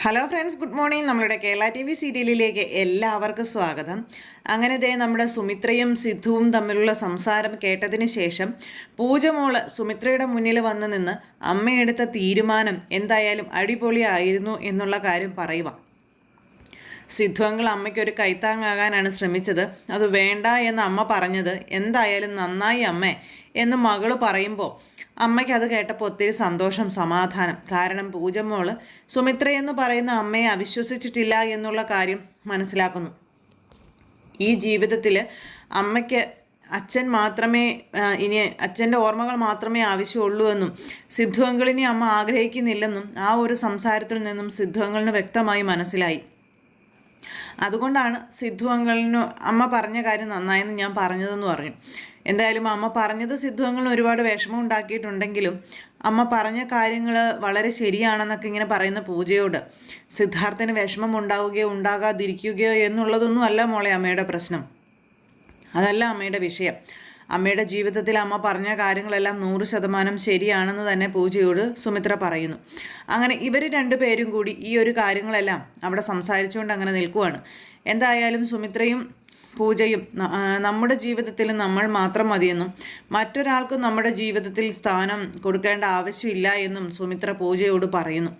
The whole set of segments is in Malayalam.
ഹലോ ഫ്രണ്ട്സ് ഗുഡ് മോർണിംഗ് നമ്മളുടെ കേരള ടി വി സീരിയലിലേക്ക് എല്ലാവർക്കും സ്വാഗതം. അങ്ങനെ ദേ നമ്മുടെ സുമിത്രയും സിദ്ധുവും തമ്മിലുള്ള സംസാരം കേട്ടതിന് ശേഷം പൂജമോൾ സുമിത്രയുടെ മുന്നിൽ വന്ന് നിന്ന് അമ്മയെടുത്ത തീരുമാനം എന്തായാലും അടിപൊളിയായിരുന്നു എന്നുള്ള കാര്യം പറയുക സിദ്ധു അമ്മയ്ക്ക് ഒരു കൈത്താങ്ങാകാനാണ് ശ്രമിച്ചത്. അത് വേണ്ട എന്ന് അമ്മ പറഞ്ഞത് എന്തായാലും നന്നായി അമ്മേ എന്ന് മകൾ പറയുമ്പോൾ അമ്മയ്ക്ക് അത് കേട്ടപ്പോൾ ഒത്തിരി സന്തോഷം സമാധാനം. കാരണം പൂജമ്മോൾ സുമിത്ര എന്ന് പറയുന്ന അമ്മയെ അവിശ്വസിച്ചിട്ടില്ല എന്നുള്ള കാര്യം മനസ്സിലാക്കുന്നു. ഈ ജീവിതത്തിൽ അമ്മയ്ക്ക് അച്ഛൻ മാത്രമേ ഇനി അച്ഛന്റെ ഓർമ്മകൾ മാത്രമേ ആവശ്യമുള്ളൂ എന്നും സിദ്ധു അങ്കിളിനെ അമ്മ ആഗ്രഹിക്കുന്നില്ലെന്നും ആ ഒരു സംസാരത്തിൽ നിന്നും സിദ്ധു അങ്കിളിന് വ്യക്തമായി മനസ്സിലായി. അതുകൊണ്ടാണ് സിദ്ധു അങ്കളിന് അമ്മ പറഞ്ഞ കാര്യം നന്നായെന്ന് ഞാൻ പറഞ്ഞതെന്ന് പറഞ്ഞു. എന്തായാലും അമ്മ പറഞ്ഞത് സിദ്ധു അങ്കളിന് ഒരുപാട് വിഷമം ഉണ്ടാക്കിയിട്ടുണ്ടെങ്കിലും അമ്മ പറഞ്ഞ കാര്യങ്ങൾ വളരെ ശരിയാണെന്നൊക്കെ ഇങ്ങനെ പറയുന്ന പൂജയോട് സിദ്ധാർത്ഥന് വിഷമം ഉണ്ടാവുകയോ ഉണ്ടാകാതിരിക്കുകയോ എന്നുള്ളതൊന്നും അല്ല മോളെ അമ്മയുടെ പ്രശ്നം. അതല്ല അമ്മയുടെ വിഷയം. അമ്മയുടെ ജീവിതത്തിൽ അമ്മ പറഞ്ഞ കാര്യങ്ങളെല്ലാം നൂറ് ശതമാനം ശരിയാണെന്ന് തന്നെ പൂജയോട് സുമിത്ര പറയുന്നു. അങ്ങനെ ഇവർ രണ്ടുപേരും കൂടി ഈ ഒരു കാര്യങ്ങളെല്ലാം അവിടെ സംസാരിച്ചുകൊണ്ട് അങ്ങനെ നിൽക്കുവാണ്. എന്തായാലും സുമിത്രയും പൂജയും നമ്മുടെ ജീവിതത്തിൽ നമ്മൾ മാത്രം മതിയെന്നും മറ്റൊരാൾക്കും നമ്മുടെ ജീവിതത്തിൽ സ്ഥാനം കൊടുക്കേണ്ട ആവശ്യമില്ല എന്നും സുമിത്ര പൂജയോട് പറയുന്നു.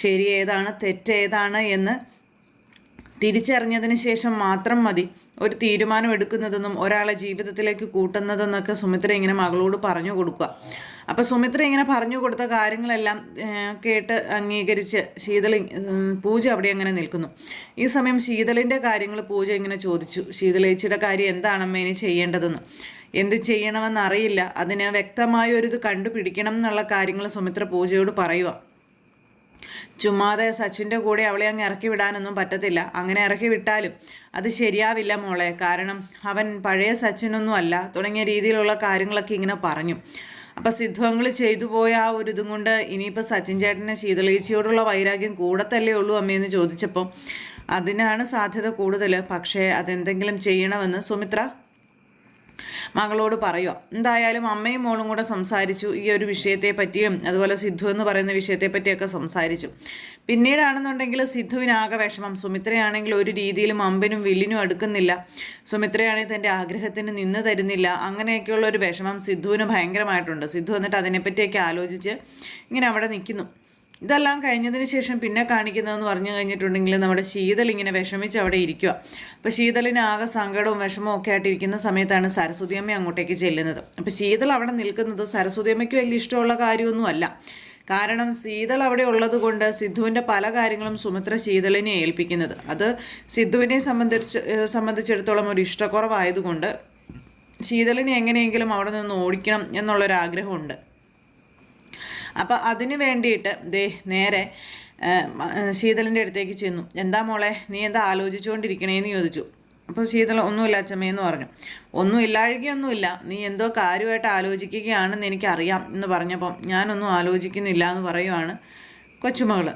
ശരി ഏതാണ് തെറ്റേതാണ് എന്ന് തിരിച്ചറിഞ്ഞതിന് ശേഷം മാത്രം മതി. ഒരു തീരുമാനം എടുക്കുന്നതെന്നും ഒരാളെ ജീവിതത്തിലേക്ക് കൂട്ടുന്നതെന്നൊക്കെ സുമിത്ര ഇങ്ങനെ മകളോട് പറഞ്ഞു കൊടുക്കുക. അപ്പോൾ സുമിത്ര ഇങ്ങനെ പറഞ്ഞു കൊടുത്ത കാര്യങ്ങളെല്ലാം കേട്ട് അംഗീകരിച്ച് ശീതളി പൂജ അവിടെ അങ്ങനെ നിൽക്കുന്നു. ഈ സമയം ശീതളിന്റെ കാര്യങ്ങൾ പൂജ ഇങ്ങനെ ചോദിച്ചു. ശീതളേച്ചിയുടെ കാര്യം എന്താണമ്മ ഇനി ചെയ്യേണ്ടതെന്ന്? എന്ത് ചെയ്യണമെന്ന് അറിയില്ല അതിന് വ്യക്തമായ ഒരു ഇത് കണ്ടുപിടിക്കണം എന്നുള്ള കാര്യങ്ങൾ സുമിത്ര പൂജയോട് പറയുക ചുമ്മാതെ സച്ചിന്റെ കൂടെ അവളെ അങ്ങ് ഇറക്കി വിടാനൊന്നും പറ്റത്തില്ല. അങ്ങനെ ഇറക്കി വിട്ടാലും അത് ശരിയാവില്ല മോളെ. കാരണം അവൻ പഴയ സച്ചിനൊന്നും അല്ല. തുടങ്ങിയ രീതിയിലുള്ള കാര്യങ്ങളൊക്കെ ഇങ്ങനെ പറഞ്ഞു. അപ്പം സിദ്ധുവങ്ങൾ ചെയ്തു പോയ ആ ഒരു ഇതും കൊണ്ട് ഇനിയിപ്പോൾ സച്ചിൻ ചേട്ടനെ ശീതളീച്ചയോടുള്ള വൈരാഗ്യം കൂടത്തല്ലേ ഉള്ളൂ അമ്മയെന്ന് ചോദിച്ചപ്പോൾ അതിനാണ് സാധ്യത കൂടുതൽ പക്ഷേ അതെന്തെങ്കിലും ചെയ്യണമെന്ന് സുമിത്ര മകളോട് പറയുക എന്തായാലും അമ്മയും മോളും കൂടെ സംസാരിച്ചു. ഈ ഒരു വിഷയത്തെ പറ്റിയും അതുപോലെ സിദ്ധു എന്ന് പറയുന്ന വിഷയത്തെ പറ്റിയൊക്കെ സംസാരിച്ചു. പിന്നീടാണെന്നുണ്ടെങ്കിൽ സിദ്ധുവിനാകെ വിഷമം. സുമിത്രയാണെങ്കിൽ ഒരു രീതിയിലും അമ്പിനും വില്ലിനും അടുക്കുന്നില്ല. സുമിത്രയാണെങ്കിൽ തന്റെ ആഗ്രഹത്തിന് നിന്ന് തരുന്നില്ല. അങ്ങനെയൊക്കെയുള്ള ഒരു വിഷമം സിദ്ധുവിന് ഭയങ്കരമായിട്ടുണ്ട്. സിദ്ധു എന്നിട്ട് അതിനെപ്പറ്റിയൊക്കെ ആലോചിച്ച് ഇങ്ങനെ അവിടെ നിൽക്കുന്നു. ഇതെല്ലാം കഴിഞ്ഞതിന് ശേഷം പിന്നെ കാണിക്കുന്നതെന്ന് പറഞ്ഞു കഴിഞ്ഞിട്ടുണ്ടെങ്കിൽ നമ്മുടെ ശീതൽ ഇങ്ങനെ വിഷമിച്ച് അവിടെ ഇരിക്കുക അപ്പോൾ ശീതലിന് ആകെ സങ്കടവും വിഷമവും ഒക്കെ ആയിട്ടിരിക്കുന്ന സമയത്താണ് സരസ്വതി അമ്മ അങ്ങോട്ടേക്ക് ചെല്ലുന്നത്. അപ്പോൾ ശീതൽ അവിടെ നിൽക്കുന്നത് സരസ്വതി അമ്മയ്ക്ക് വലിയ ഇഷ്ടമുള്ള കാര്യമൊന്നുമല്ല കാരണം ശീതൾ അവിടെ ഉള്ളത് കൊണ്ട് സിദ്ധുവിന്റെ പല കാര്യങ്ങളും സുമിത്ര ശീതളിനെ ഏൽപ്പിക്കുന്നത്. അത് സിദ്ധുവിനെ സംബന്ധിച്ച് സംബന്ധിച്ചിടത്തോളം ഒരു ഇഷ്ടക്കുറവായതുകൊണ്ട് ശീതളിനെ എങ്ങനെയെങ്കിലും അവിടെ നിന്ന് ഓടിക്കണം എന്നുള്ളൊരാഗ്രഹമുണ്ട്. അപ്പം അതിന് വേണ്ടിയിട്ട് ദേ നേരെ ശീതളിന്റെ അടുത്തേക്ക് ചെന്നു. എന്താ മോളെ നീ എന്താ ആലോചിച്ചുകൊണ്ടിരിക്കണേന്ന് ചോദിച്ചു. അപ്പോൾ ശീതൾ ഒന്നുമില്ല അച്ഛമ്മയെന്ന് പറഞ്ഞു. ഒന്നും ഇല്ലാഴികയൊന്നുമില്ല. നീ എന്തോ കാര്യമായിട്ട് ആലോചിക്കുകയാണെന്ന് എനിക്കറിയാം എന്ന് പറഞ്ഞപ്പം ഞാനൊന്നും ആലോചിക്കുന്നില്ല എന്ന് പറയുവാണ് കൊച്ചുമകൾ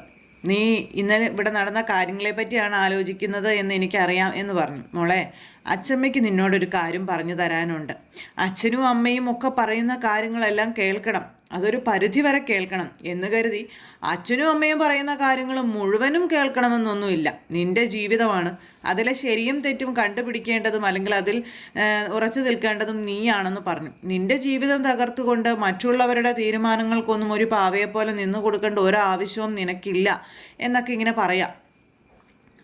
നീ ഇന്നലെ ഇവിടെ നടന്ന കാര്യങ്ങളെ പറ്റിയാണ് ആലോചിക്കുന്നത് എന്ന് എനിക്കറിയാം എന്ന് പറഞ്ഞു. മോളെ അച്ചമ്മയ്ക്ക് നിന്നോടൊരു കാര്യം പറഞ്ഞു തരാനുണ്ട്. അച്ഛനും അമ്മയും ഒക്കെ പറയുന്ന കാര്യങ്ങളെല്ലാം കേൾക്കണം. അതൊരു പരിധി വരെ കേൾക്കണം. എന്ന് കരുതി അച്ഛനും അമ്മയും പറയുന്ന കാര്യങ്ങൾ മുഴുവനും കേൾക്കണമെന്നൊന്നുമില്ല. നിന്റെ ജീവിതമാണ്. അതിലെ ശരിയും തെറ്റും കണ്ടുപിടിക്കേണ്ടതും അല്ലെങ്കിൽ അതിൽ ഉറച്ചു നിൽക്കേണ്ടതും നീയാണെന്ന് പറഞ്ഞു. നിന്റെ ജീവിതം തകർത്തുകൊണ്ട് മറ്റുള്ളവരുടെ തീരുമാനങ്ങൾക്കൊന്നും ഒരു പാവയെപ്പോലെ പോലെ നിന്നു കൊടുക്കേണ്ട ഒരാവശ്യവും നിനക്കില്ല എന്നൊക്കെ ഇങ്ങനെ പറയാം.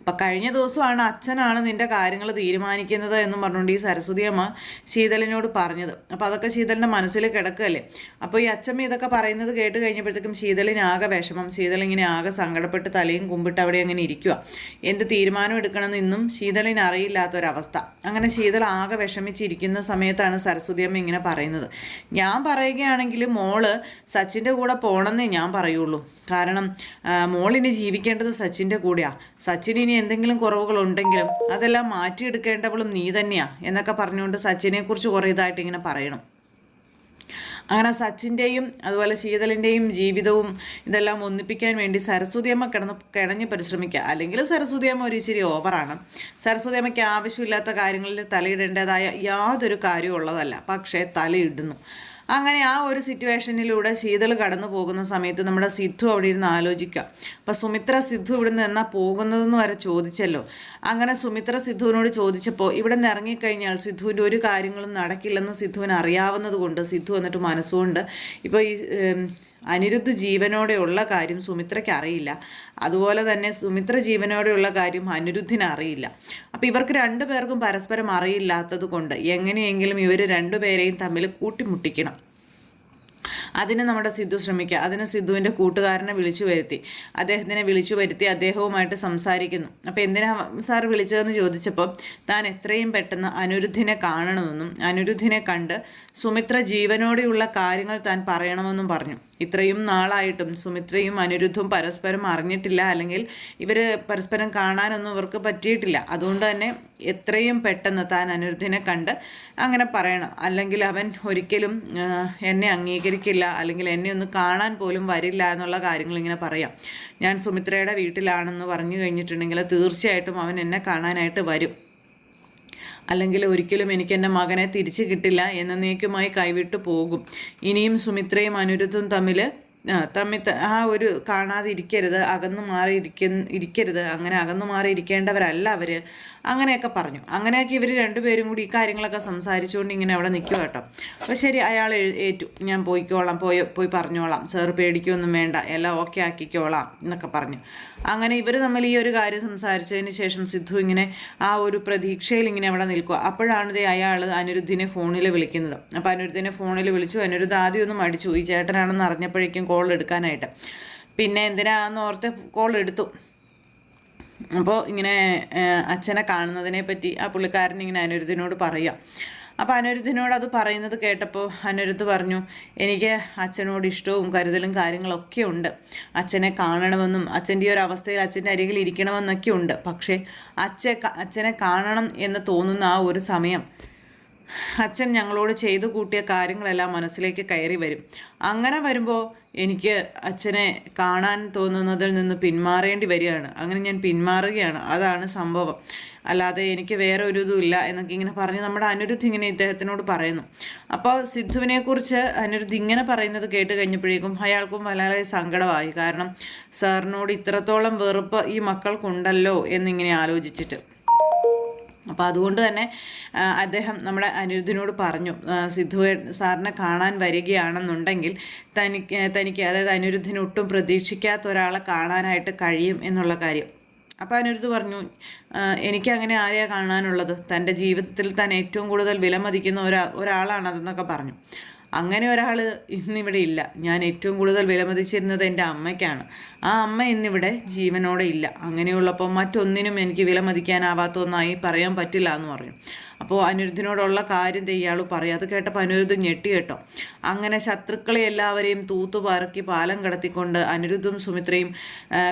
അപ്പം കഴിഞ്ഞ ദിവസമാണ് അച്ഛനാണ് നിന്റെ കാര്യങ്ങൾ തീരുമാനിക്കുന്നത് എന്ന് പറഞ്ഞുകൊണ്ട് ഈ സരസ്വതി അമ്മ ശീതളിനോട് പറഞ്ഞത്. അപ്പോൾ അതൊക്കെ ശീതളിന്റെ മനസ്സിൽ കിടക്കുകയല്ലേ അപ്പോൾ ഈ അച്ഛമ്മ ഇതൊക്കെ പറയുന്നത് കേട്ട് കഴിഞ്ഞപ്പോഴത്തേക്കും ആകെ വിഷമം. ശീതലിങ്ങനെ ആകെ സങ്കടപ്പെട്ട് തലയും കുമ്പിട്ട് അവിടെ അങ്ങനെ ഇരിക്കുക എന്ത് തീരുമാനം എടുക്കണമെന്ന് ഇന്നും ശീതളിന് അറിയില്ലാത്തൊരവസ്ഥ. അങ്ങനെ ശീതൾ ആകെ വിഷമിച്ചിരിക്കുന്ന സമയത്താണ് സരസ്വതി അമ്മ ഇങ്ങനെ പറയുന്നത്. ഞാൻ പറയുകയാണെങ്കിൽ മോൾ സച്ചിന്റെ കൂടെ പോകണമെന്നേ ഞാൻ പറയുള്ളൂ. കാരണം മോളിന് ജീവിക്കേണ്ടത് സച്ചിന്റെ കൂടെയാണ് സച്ചിന് ഇനി എന്തെങ്കിലും കുറവുകളുണ്ടെങ്കിലും അതെല്ലാം മാറ്റിയെടുക്കേണ്ടവളും നീ തന്നെയാ എന്നൊക്കെ പറഞ്ഞുകൊണ്ട് സച്ചിനെ കുറിച്ച് കുറേ ഇതായിട്ട് ഇങ്ങനെ പറയണം. അങ്ങനെ സച്ചിന്റെയും അതുപോലെ ശീതളിന്റെയും ജീവിതവും ഇതെല്ലാം ഒന്നിപ്പിക്കാൻ വേണ്ടി സരസ്വതി അമ്മ കിടന്ന് കിടഞ്ഞ് പരിശ്രമിക്കുക. അല്ലെങ്കിൽ സരസ്വതി അമ്മ ഒരു ഇച്ചിരി ഓവറാണ്. സരസ്വതി അമ്മയ്ക്ക് ആവശ്യമില്ലാത്ത കാര്യങ്ങളിൽ തലയിടേണ്ടതായ യാതൊരു കാര്യവും ഉള്ളതല്ല. പക്ഷേ തലയിടുന്നു. അങ്ങനെ ആ ഒരു സിറ്റുവേഷനിലൂടെ ശീതൾ കടന്നു പോകുന്ന സമയത്ത് നമ്മുടെ സിദ്ധു അവിടെ ഇരുന്ന് ആലോചിക്കുക. അപ്പം സുമിത്ര സിദ്ധു ഇവിടെ നിന്ന് എന്നാ പോകുന്നതെന്ന് വരെ ചോദിച്ചല്ലോ. അങ്ങനെ സുമിത്ര സിദ്ധുവിനോട് ചോദിച്ചപ്പോൾ ഇവിടെ നിന്ന് ഇറങ്ങിക്കഴിഞ്ഞാൽ സിദ്ധുവിന്റെ ഒരു കാര്യങ്ങളും നടക്കില്ലെന്ന് സിദ്ധുവിന് അറിയാവുന്നത് കൊണ്ട് സിദ്ധു എന്നിട്ട് മനസ്സുകൊണ്ട് ഇപ്പോൾ ഈ അനിരുദ്ധ ജീവനോടെയുള്ള കാര്യം സുമിത്രയ്ക്ക് അറിയില്ല. അതുപോലെ തന്നെ സുമിത്ര ജീവനോടെയുള്ള കാര്യം അനിരുദ്ധിന് അറിയില്ല. അപ്പോൾ ഇവർക്ക് രണ്ടു പേർക്കും പരസ്പരം അറിയില്ലാത്തത് കൊണ്ട് എങ്ങനെയെങ്കിലും ഇവർ രണ്ടുപേരെയും തമ്മിൽ കൂട്ടിമുട്ടിക്കണം. അതിന് നമ്മുടെ സിദ്ധു ശ്രമിക്കുക അതിന് സിദ്ധുവിന്റെ കൂട്ടുകാരനെ വിളിച്ചു വരുത്തി. അദ്ദേഹത്തിനെ വിളിച്ചു വരുത്തി അദ്ദേഹവുമായിട്ട് സംസാരിക്കുന്നു. അപ്പോൾ എന്തിനാ സാർ വിളിച്ചതെന്ന് ചോദിച്ചപ്പോൾ താൻ എത്രയും പെട്ടെന്ന് അനിരുദ്ധിനെ കാണണമെന്നും അനിരുദ്ധിനെ കണ്ട് സുമിത്ര ജീവനോടെയുള്ള കാര്യങ്ങൾ താൻ പറയണമെന്നും പറഞ്ഞു. ഇത്രയും നാളായിട്ടും സുമിത്രയും അനിരുദ്ധും പരസ്പരം അറിഞ്ഞിട്ടില്ല. അല്ലെങ്കിൽ ഇവർ പരസ്പരം കാണാനൊന്നും ഇവർക്ക് പറ്റിയിട്ടില്ല. അതുകൊണ്ട് തന്നെ എത്രയും പെട്ടെന്ന് താൻ അനിരുദ്ധിനെ കണ്ട് അങ്ങനെ പറയണം. അല്ലെങ്കിൽ അവൻ ഒരിക്കലും എന്നെ അംഗീകരിക്കില്ല. അല്ലെങ്കിൽ എന്നെ ഒന്ന് കാണാൻ പോലും വരില്ല എന്നുള്ള കാര്യങ്ങൾ ഇങ്ങനെ പറയാം. ഞാൻ സുമിത്രയുടെ വീട്ടിലാണെന്ന് പറഞ്ഞു കഴിഞ്ഞിട്ടുണ്ടെങ്കിൽ തീർച്ചയായിട്ടും അവൻ എന്നെ കാണാനായിട്ട് വരും. അല്ലെങ്കിൽ ഒരിക്കലും എനിക്ക് എന്റെ മകനെ തിരിച്ചു കിട്ടില്ല എന്ന എന്നേക്കുമായി കൈവിട്ടു പോകും. ഇനിയും സുമിത്രയും അനിരുദ്ധും തമ്മിൽ തമ്മിൽ ആ ഒരു കാണാതിരിക്കരുത് അകന്നു മാറി ഇരിക്കരുത്. അങ്ങനെ അകന്നു മാറി ഇരിക്കേണ്ടവരല്ല അവർ അങ്ങനെയൊക്കെ പറഞ്ഞു. അങ്ങനെയൊക്കെ ഇവർ രണ്ടുപേരും കൂടി ഈ കാര്യങ്ങളൊക്കെ സംസാരിച്ചുകൊണ്ട് ഇങ്ങനെ അവിടെ നിൽക്കുക കേട്ടോ. അപ്പോൾ ശരി അയാൾ ഏറ്റു. ഞാൻ പോയിക്കോളാം പോയി പോയി പറഞ്ഞോളാം. സാർ പേടിക്കൊന്നും വേണ്ട എല്ലാം ഓക്കെ ആക്കിക്കോളാം എന്നൊക്കെ പറഞ്ഞു. അങ്ങനെ ഇവർ തമ്മിൽ ഈ ഒരു കാര്യം സംസാരിച്ചതിന് ശേഷം സിദ്ധു ഇങ്ങനെ ആ ഒരു പ്രതീക്ഷയിൽ ഇങ്ങനെ അവിടെ നിൽക്കുക അപ്പോഴാണ് ഇതേ അയാൾ അനിരുദ്ധിനെ ഫോണിൽ വിളിക്കുന്നത്. അപ്പോൾ അനിരുദ്ധിനെ ഫോണിൽ വിളിച്ചു. അനിരുദ്ധ ആദ്യം ഒന്നും അടിച്ചു ഈ ചേട്ടനാണെന്ന് അറിഞ്ഞപ്പോഴേക്കും കോൾ എടുക്കാനായിട്ട്. പിന്നെ എന്തിനാന്ന് ഓർത്ത് കോൾ എടുത്തു. അപ്പോൾ ഇങ്ങനെ അച്ഛനെ കാണുന്നതിനെ പറ്റി ആ പുള്ളിക്കാരൻ ഇങ്ങനെ അനിരുദ്ധിനോട് പറയാം. അപ്പോൾ അനിരുദ്ധിനോട് അത് പറയുന്നത് കേട്ടപ്പോൾ അനിരുദ്ധ് പറഞ്ഞു എനിക്ക് അച്ഛനോട് ഇഷ്ടവും കരുതലും കാര്യങ്ങളൊക്കെ ഉണ്ട്. അച്ഛനെ കാണണമെന്നും അച്ഛന്റെ ഒരു അവസ്ഥയിൽ അച്ഛന്റെ അരികിൽ ഇരിക്കണമെന്നൊക്കെ ഉണ്ട്. പക്ഷേ അച്ഛ അച്ഛനെ കാണണം എന്ന് തോന്നുന്ന ആ ഒരു സമയം അച്ഛൻ ഞങ്ങളോട് ചെയ്തു കൂട്ടിയ കാര്യങ്ങളെല്ലാം മനസ്സിലേക്ക് കയറി വരും. അങ്ങനെ വരുമ്പോൾ എനിക്ക് അച്ഛനെ കാണാൻ തോന്നുന്നതിൽ നിന്ന് പിന്മാറേണ്ടി വരികയാണ്. അങ്ങനെ ഞാൻ പിന്മാറുകയാണ്. അതാണ് സംഭവം. അല്ലാതെ എനിക്ക് വേറെ ഒരു ഇതും ഇല്ല എന്നൊക്കെ ഇങ്ങനെ പറഞ്ഞ് നമ്മുടെ അനിരുദ്ധ് ഇങ്ങനെ ഇദ്ദേഹത്തിനോട് പറയുന്നു. അപ്പോൾ സിദ്ധുവിനെക്കുറിച്ച് അനിരുദ്ധ് ഇങ്ങനെ പറയുന്നത് കേട്ട് കഴിഞ്ഞപ്പോഴേക്കും അയാൾക്കും വളരെ സങ്കടമായി. കാരണം സാറിനോട് ഇത്രത്തോളം വെറുപ്പ് ഈ മക്കൾക്കുണ്ടല്ലോ എന്നിങ്ങനെ ആലോചിച്ചിട്ട്. അപ്പോൾ അതുകൊണ്ട് തന്നെ അദ്ദേഹം നമ്മുടെ അനിരുദ്ധിനോട് പറഞ്ഞു സിദ്ധു സാറിനെ കാണാൻ വരികയാണെന്നുണ്ടെങ്കിൽ തനിക്ക് തനിക്ക് അതായത് അനിരുദ്ധിന് ഒട്ടും പ്രതീക്ഷിക്കാത്ത ഒരാളെ കാണാനായിട്ട് കഴിയും എന്നുള്ള കാര്യം. അപ്പോൾ അനിരുദ്ധ് പറഞ്ഞു എനിക്ക് അങ്ങനെ ആരെയാണ് കാണാനുള്ളത്? തന്റെ ജീവിതത്തിൽ താൻ ഏറ്റവും കൂടുതൽ വിലമതിക്കുന്ന ഒരാ ഒരാളാണതെന്നൊക്കെ പറഞ്ഞു. അങ്ങനെ ഒരാൾ ഇന്നിവിടെ ഇല്ല. ഞാൻ ഏറ്റവും കൂടുതൽ വിലമതിച്ചിരുന്നത് എന്റെ അമ്മയ്ക്കാണ്. ആ അമ്മ ഇന്നിവിടെ ജീവനോടെ ഇല്ല. അങ്ങനെയുള്ളപ്പോൾ മറ്റൊന്നിനും എനിക്ക് വിലമതിക്കാനാവാത്ത ഒന്നായി പറയാൻ പറ്റില്ല എന്ന് പറഞ്ഞു അപ്പോൾ അനിരുദ്ധിനോടുള്ള കാര്യം ഇയാൾ പറയും. അത് കേട്ടപ്പോൾ അനിരുദ്ധ് ഞെട്ടി കേട്ടോ. അങ്ങനെ ശത്രുക്കളെ എല്ലാവരെയും തൂത്തു പറക്കി പാലം കടത്തിക്കൊണ്ട് അനിരുദ്ധും സുമിത്രയും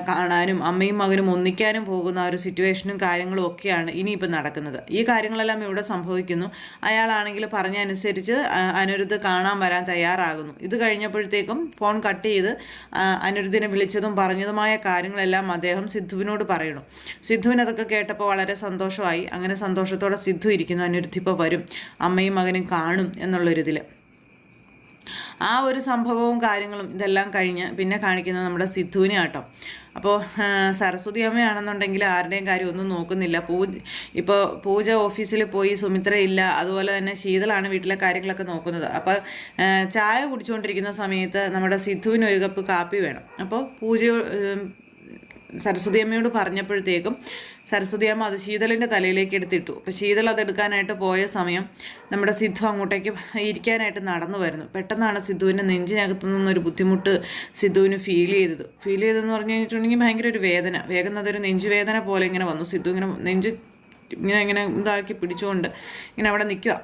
കാണാനും അമ്മയും മകനും ഒന്നിക്കാനും പോകുന്ന ഒരു സിറ്റുവേഷനും കാര്യങ്ങളും ഒക്കെയാണ് ഇനിയിപ്പോൾ നടക്കുന്നത്. ഈ കാര്യങ്ങളെല്ലാം ഇവിടെ സംഭവിക്കുന്നു. അയാളാണെങ്കിൽ പറഞ്ഞനുസരിച്ച് അനിരുദ്ധ് കാണാൻ വരാൻ തയ്യാറാകുന്നു. ഇത് കഴിഞ്ഞപ്പോഴത്തേക്കും ഫോൺ കട്ട് ചെയ്ത് അനിരുദ്ധിനെ വിളിച്ചതും പറഞ്ഞതുമായ കാര്യങ്ങളെല്ലാം അദ്ദേഹം സിദ്ധുവിനോട് പറയണം സിദ്ധുവിനതൊക്കെ കേട്ടപ്പോൾ വളരെ സന്തോഷമായി. അങ്ങനെ സന്തോഷത്തോടെ സിദ്ധു ഇരിക്കുന്നു. ഇരിക്കുന്നു. അനിരുദ്ധിപ്പോൾ വരും. അമ്മയും മകനും കാണും എന്നുള്ളൊരിതിൽ ആ ഒരു സംഭവവും കാര്യങ്ങളും ഇതെല്ലാം കഴിഞ്ഞ് പിന്നെ കാണിക്കുന്നത് നമ്മുടെ സിദ്ധുവിനെ ആട്ടോ അപ്പോൾ സരസ്വതി അമ്മയാണെന്നുണ്ടെങ്കിൽ ആരുടെയും കാര്യം ഒന്നും നോക്കുന്നില്ല. പൂ ഇപ്പോൾ പൂജ ഓഫീസിൽ പോയി സുമിത്ര ഇല്ല. അതുപോലെ തന്നെ ശീതളാണ് വീട്ടിലെ കാര്യങ്ങളൊക്കെ നോക്കുന്നത്. അപ്പോൾ ചായ കുടിച്ചുകൊണ്ടിരിക്കുന്ന സമയത്ത് നമ്മുടെ സിദ്ധുവിന് ഒരു കപ്പ് കാപ്പി വേണം അപ്പോൾ പൂജ സരസ്വതി അമ്മയോട് പറഞ്ഞപ്പോഴത്തേക്കും സരസ്വതി അമ്മ അത് ശീതളിന്റെ തലയിലേക്ക് എടുത്തിട്ടു. അപ്പോൾ ശീതൾ അതെടുക്കാനായിട്ട് പോയ സമയം നമ്മുടെ സിദ്ധു അങ്ങോട്ടേക്ക് ഇരിക്കാനായിട്ട് നടന്നു വരുന്നു. പെട്ടെന്നാണ് സിദ്ധുവിന്റെ നെഞ്ചിനകത്തു നിന്നൊരു ബുദ്ധിമുട്ട് സിദ്ധുവിന് ഫീൽ ചെയ്തത്. ഫീൽ ചെയ്തതെന്ന് പറഞ്ഞു കഴിഞ്ഞിട്ടുണ്ടെങ്കിൽ ഭയങ്കര ഒരു വേദന. വേഗം അതൊരു നെഞ്ചുവേദന പോലെ ഇങ്ങനെ വന്നു. സിദ്ധു ഇങ്ങനെ നെഞ്ച് ഇങ്ങനെ ഇങ്ങനെ ഇതാക്കി പിടിച്ചുകൊണ്ട് ഇങ്ങനെ അവിടെ നിൽക്കുക.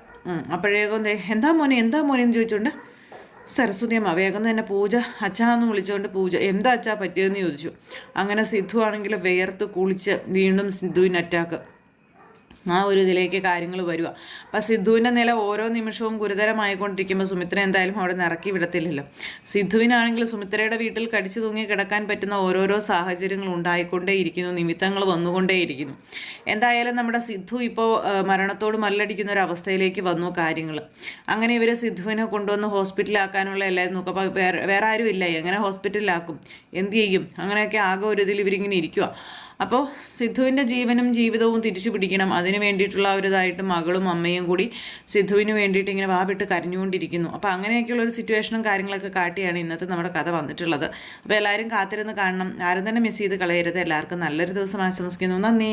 അപ്പോഴേക്കും എന്താ മോനെ? എന്താ മോനെ എന്ന് ചോദിച്ചുകൊണ്ട് സരസ്വതി അമ്മ വേഗം തന്നെ പൂജ അച്ഛാന്ന് വിളിച്ചുകൊണ്ട് പൂജ. എന്താ അച്ഛാ പറ്റിയതെന്ന് ചോദിച്ചു. അങ്ങനെ സിദ്ധു ആണെങ്കിൽ വേർത്ത് കുളിച്ച് വീണ്ടും സിദ്ധുവിന് അറ്റാക്ക് ആ ഒരു ഇതിലേക്ക് കാര്യങ്ങൾ വരിക അപ്പം സിദ്ധുവിന്റെ നില ഓരോ നിമിഷവും ഗുരുതരമായിക്കൊണ്ടിരിക്കുമ്പോൾ സുമിത്ര എന്തായാലും അവിടെ നിന്ന് ഇറക്കി വിടത്തില്ലല്ലോ. സിദ്ധുവിനാണെങ്കിൽ സുമിത്രയുടെ വീട്ടിൽ കടിച്ചു തൂങ്ങി കിടക്കാൻ പറ്റുന്ന ഓരോരോ സാഹചര്യങ്ങൾ ഉണ്ടായിക്കൊണ്ടേയിരിക്കുന്നു നിമിത്തങ്ങൾ വന്നുകൊണ്ടേയിരിക്കുന്നു എന്തായാലും നമ്മുടെ സിദ്ധു ഇപ്പോൾ മരണത്തോട് മല്ലടിക്കുന്ന ഒരു അവസ്ഥയിലേക്ക് വന്നു കാര്യങ്ങൾ. അങ്ങനെ ഇവർ സിദ്ധുവിനെ കൊണ്ടുവന്ന് ഹോസ്പിറ്റലാക്കാനുള്ള എല്ലാവരും നോക്കുക അപ്പോൾ വേറെ വേറെ ആരും ഇല്ല. എങ്ങനെ ഹോസ്പിറ്റലിലാക്കും? എന്ത് ചെയ്യും? അങ്ങനെയൊക്കെ ആകെ ഒരു ഇതിൽ ഇവരിങ്ങനെ ഇരിക്കുക അപ്പോൾ സിദ്ധുവിന്റെ ജീവനും ജീവിതവും തിരിച്ചു പിടിക്കണം. അതിന് വേണ്ടിയിട്ടുള്ള ഒരു മകളും അമ്മയും കൂടി സിദ്ധുവിന് വേണ്ടിയിട്ട് ഇങ്ങനെ വാവിട്ട് കരഞ്ഞുകൊണ്ടിരിക്കുന്നു. അപ്പോൾ അങ്ങനെയൊക്കെയുള്ള ഒരു സിറ്റുവേഷനും കാര്യങ്ങളൊക്കെ കാട്ടിയാണ് ഇന്നത്തെ നമ്മുടെ കഥ വന്നിട്ടുള്ളത്. അപ്പോൾ എല്ലാവരും കാത്തിരുന്ന് കാണണം. ആരും തന്നെ മിസ് ചെയ്ത് കളയരുത്. എല്ലാവർക്കും നല്ലൊരു ദിവസം ആശംസിക്കുന്നു. നന്ദി.